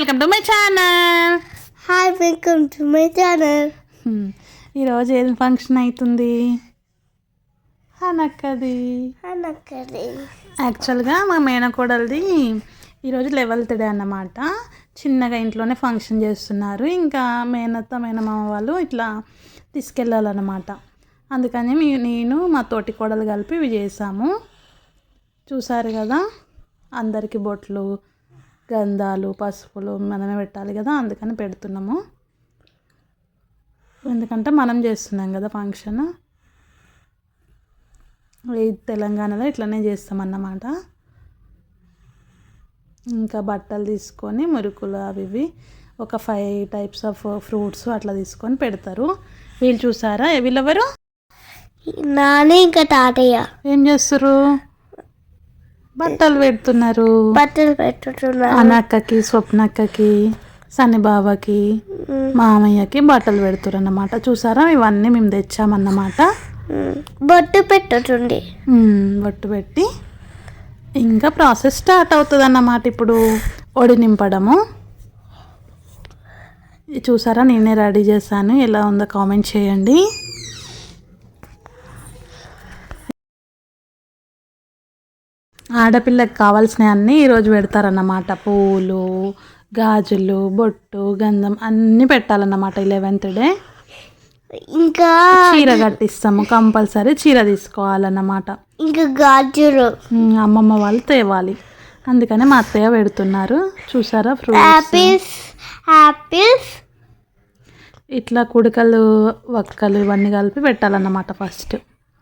Welcome to my channel. Hi welcome to my channel. ఈరోజు ఏం function అవుతుంది అనక్కది అనక్కడి యాక్చువల్గా మా మేనకోడలిది ఈరోజు లెవెల్త్ డే అన్నమాట. చిన్నగా ఇంట్లోనే ఫంక్షన్ చేస్తున్నారు. ఇంకా మేనత్త మేనమామ వాళ్ళు ఇట్లా తీసుకెళ్ళాలన్నమాట. అందుకని మీ నేను మా తోటి కోడలు కలిపి ఇవి చేసాము. చూసారు కదా? అందరికీ బొట్లు గంధాలు పసుపులు మనమే పెట్టాలి కదా అందుకని పెడుతున్నాము. ఎందుకంటే మనం చేస్తున్నాం కదా ఫంక్షన్ ఈ తెలంగాణలో ఇట్లనే చేస్తామన్నమాట. ఇంకా బట్టలు తీసుకొని మురుకులు అవి ఇవి ఒక ఫైవ్ టైప్స్ ఆఫ్ ఫ్రూట్స్ అట్లా తీసుకొని పెడతారు. వీళ్ళు చూసారా? వీళ్ళెవరు? నాని ఇంకా తాతయ్య. ఏం చేస్తారు బట్టలు పెడుతున్నారు. బట్టలు పెట్టుతున్నారు. అనక్కకి స్వప్నక్కకి సన్నిబాబాకి మామయ్యకి బట్టలు పెడుతురు అన్నమాట చూసారా? ఇవన్నీ మేము తెచ్చామన్నమాట. బొట్టు పెట్టుతుంది. మ్మ్, బొట్టు పెట్టి ఇంకా ప్రాసెస్ స్టార్ట్ అవుతుంది అన్నమాట ఇప్పుడు ఒడి నింపడము. చూసారా? నేనే రెడీ చేశాను. ఎలా ఉందో కామెంట్ చేయండి. ఆడపిల్లకి కావాల్సినవి అన్నీ ఈరోజు పెడతారన్నమాట. పూలు గాజులు బొట్టు గంధం అన్నీ పెట్టాలన్నమాట ఇలెవెన్త్ డే. ఇంకా చీర కట్టిస్తాము కంపల్సరీ చీర తీసుకోవాలన్నమాట. ఇంకా గాజులు. అమ్మమ్మ వాళ్ళు తేవాలి. అందుకనే మా అత్తయ్య పెడుతున్నారు. చూసారా ఫ్రూట్స్? యాపిల్స్ ఇట్లా కుడకలు వక్కలు ఇవన్నీ కలిపి పెట్టాలన్నమాట ఫస్ట్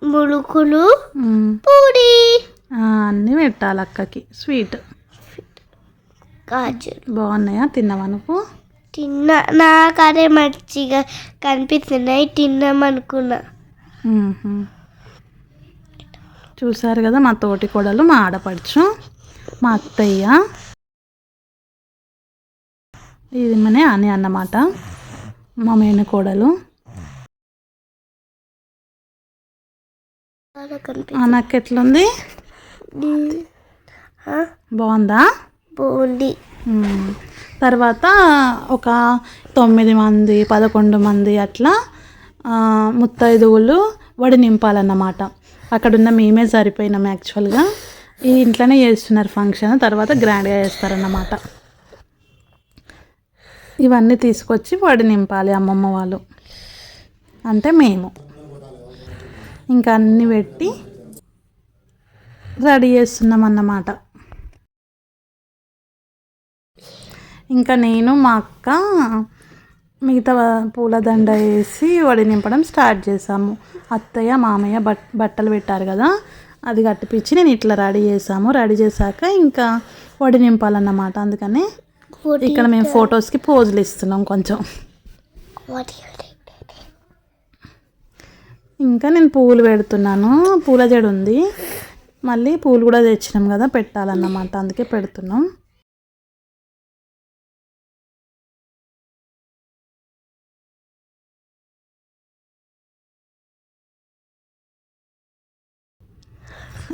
ములుకులు పూడి. పెట్టాలి అక్కకి స్వీట్. గాజులు. బాగున్నాయా? తిన్నావా నువ్వు? తిన్నా. నాకు అదే మంచిగా కనిపిస్తున్నాయి. తిన్నాం అనుకున్నా. ఉహు. చూసారు కదా మా తోటి కోడలు మా ఆడపడుచు మా అత్తయ్య. ఇది మనే అని అన్నమాట. మా కనిపి ఆ, నాకు ఎట్లుంది బాగుందా. బాగుంది. తర్వాత ఒక తొమ్మిది మంది పదకొండు మంది అట్లా ముత్తైదువులు వడి నింపాలన్నమాట. అక్కడున్న మేమే సరిపోయినాం యాక్చువల్గా. ఈ ఇంట్లోనే చేస్తున్నారు ఫంక్షన్ తర్వాత గ్రాండ్గా చేస్తారన్నమాట. ఇవన్నీ తీసుకొచ్చి వడి నింపాలి అమ్మమ్మ వాళ్ళు. అంటే మేము. ఇంకా అన్నీ పెట్టి రెడీ చేస్తున్నాం అన్నమాట. ఇంకా నేను మా అక్క మిగతా పూలదండ వేసి వడి నింపడం స్టార్ట్ చేసాము. అత్తయ్య మామయ్య బట్ బట్టలు పెట్టారు కదా అది కట్టిపించి నేను ఇట్లా రెడీ చేసాము. రెడీ చేశాక ఇంకా వడి నింపాలన్నమాట. అందుకని ఇక్కడ మేము ఫొటోస్కి పోజులు ఇస్తున్నాం కొంచెం. ఇంకా నేను పూలు పెడుతున్నాను. పూల జడ ఉంది. మళ్ళీ పూలు కూడా తెచ్చినాం కదా పెట్టాలన్నమాట. అందుకే పెడుతున్నాం.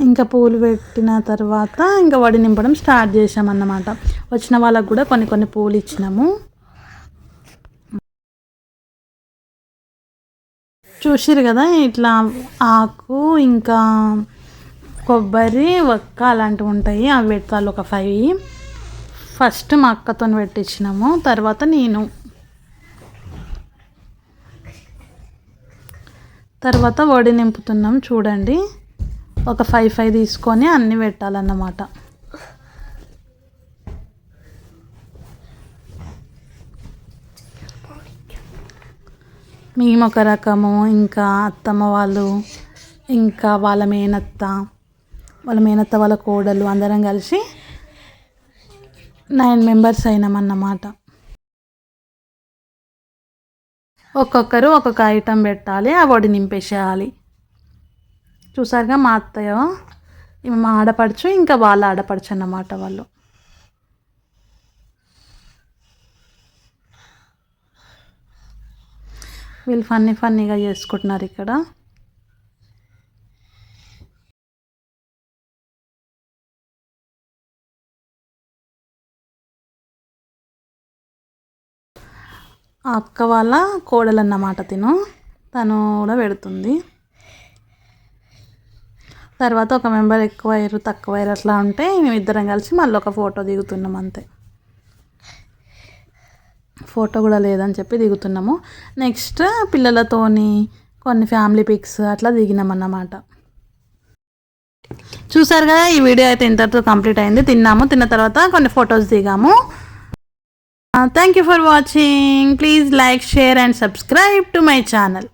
ఇంకా పూలు పెట్టిన తర్వాత ఇంకా వడి నింపడం స్టార్ట్ చేసామన్నమాట వచ్చిన వాళ్ళకు కూడా కొన్ని కొన్ని పూలు ఇచ్చినాము. చూసిరు కదా ఇట్లా ఆకు ఇంకా కొబ్బరి వక్క అలాంటివి ఉంటాయి. అవి పెట్టాలి ఒక ఫైవ్ ఫస్ట్ మా అక్కతో పెట్టించినాము. తర్వాత నేను. తర్వాత వడి నింపుతున్నాం చూడండి. ఒక ఫైవ్ ఫైవ్ తీసుకొని అన్నీ పెట్టాలన్నమాట. మేము ఒక రకము ఇంకా అత్తమ్మ వాళ్ళు ఇంకా వాళ్ళ మేనత్త. వాళ్ళ మేనత్త వాళ్ళ కోడలు అందరం కలిసి నైన్ మెంబర్స్ అయినామన్నమాట ఒక్కొక్కరు ఒక్కొక్క ఐటెం పెట్టాలి ఆ వడి నింపేసేయాలి. చూసారుగా మా అత్తయ్య మా ఆడపడుచు ఇంకా వాళ్ళ ఆడపడుచు అన్నమాట వాళ్ళు. వీళ్ళు ఫన్నీ ఫన్నీగా చేసుకుంటున్నారు ఇక్కడ. అక్క వాళ్ళ కోడలు అన్నమాట తిను. తను కూడా పెడుతుంది. తర్వాత ఒక మెంబర్ ఎక్కువ అయ్యారు తక్కువ అయ్యారు అట్లా ఉంటే మేము ఇద్దరం కలిసి మళ్ళీ ఒక ఫోటో దిగుతున్నాం అంతే. ఫోటో కూడా లేదని చెప్పి దిగుతున్నాము. నెక్స్ట్ పిల్లలతోని కొన్ని ఫ్యామిలీ పిక్స్ అట్లా దిగినాం అన్నమాట చూసారు కదా ఈ వీడియో అయితే ఇంతటితో కంప్లీట్ అయింది. తిన్నాము. తిన్న తర్వాత కొన్ని ఫొటోస్ దిగాము. Uh, thank you for watching. Please like, share and subscribe to my channel.